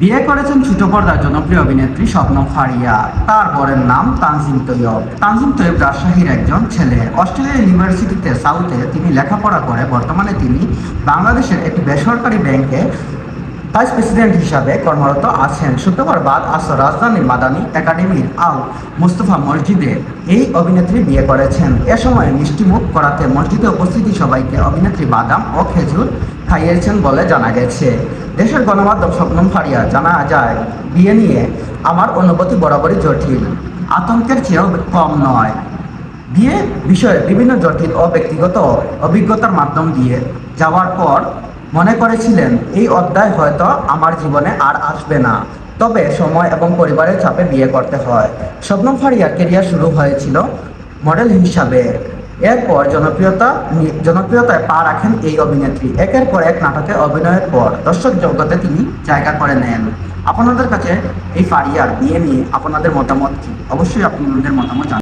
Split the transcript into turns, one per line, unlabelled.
বিয়ে করেছেন ছোট পর্দার জনপ্রিয় অভিনেত্রী স্বপ্ন ফারিয়া। তার বরের নাম তানজিম তৈয়ব। তানজিম তৈয়ব রাজশাহীর একজন ছেলে। অস্ট্রেলিয়া ইউনিভার্সিটিতে সাউথে তিনি লেখাপড়া করে। বর্তমানে তিনি বাংলাদেশের একটি বেসরকারি ব্যাংকে ভাইস প্রেসিডেন্ট হিসাবে কর্মরত আছেন। শুক্রবার বাদ আসর রাজধানীর মাদানী একাডেমির আল মুস্তফা মসজিদে এই অভিনেত্রী বিয়ে করেছেন। এ সময় মিষ্টিমুখ করাতে মসজিদে উপস্থিতি সবাইকে অভিনেত্রী বাদাম ও খেজুর খাইয়েছেন বলে জানা গেছে। দেশের গণমাধ্যম স্বপ্নম ফারিয়া জানা যায়, বিয়ে নিয়ে আমার অনুভূতি বরাবরই জটিল। আতঙ্কের চেয়েও কম নয়। বিয়ে বিষয়ে বিভিন্ন জটিল ও ব্যক্তিগত অভিজ্ঞতার মাধ্যম দিয়ে যাওয়ার পর মনে করেছিলেন, এই অধ্যায় হয়তো আমার জীবনে আর আসবে না। তবে সময় এবং পরিবারের চাপে বিয়ে করতে হয়। স্বপ্নম ফারিয়ার কেরিয়ার শুরু হয়েছিল মডেল হিসাবে। এরপর জনপ্রিয়তা জনপ্রিয়তায় পা রাখেন এই অভিনেত্রী। একের পর এক নাটকে অভিনয়ের পর দর্শক জগতে তিনি জায়গা করে নেন। আপনাদের কাছে এই ফারিয়ার বিয়ে নিয়ে আপনাদের মতামত কি? অবশ্যই আপনাদের মতামত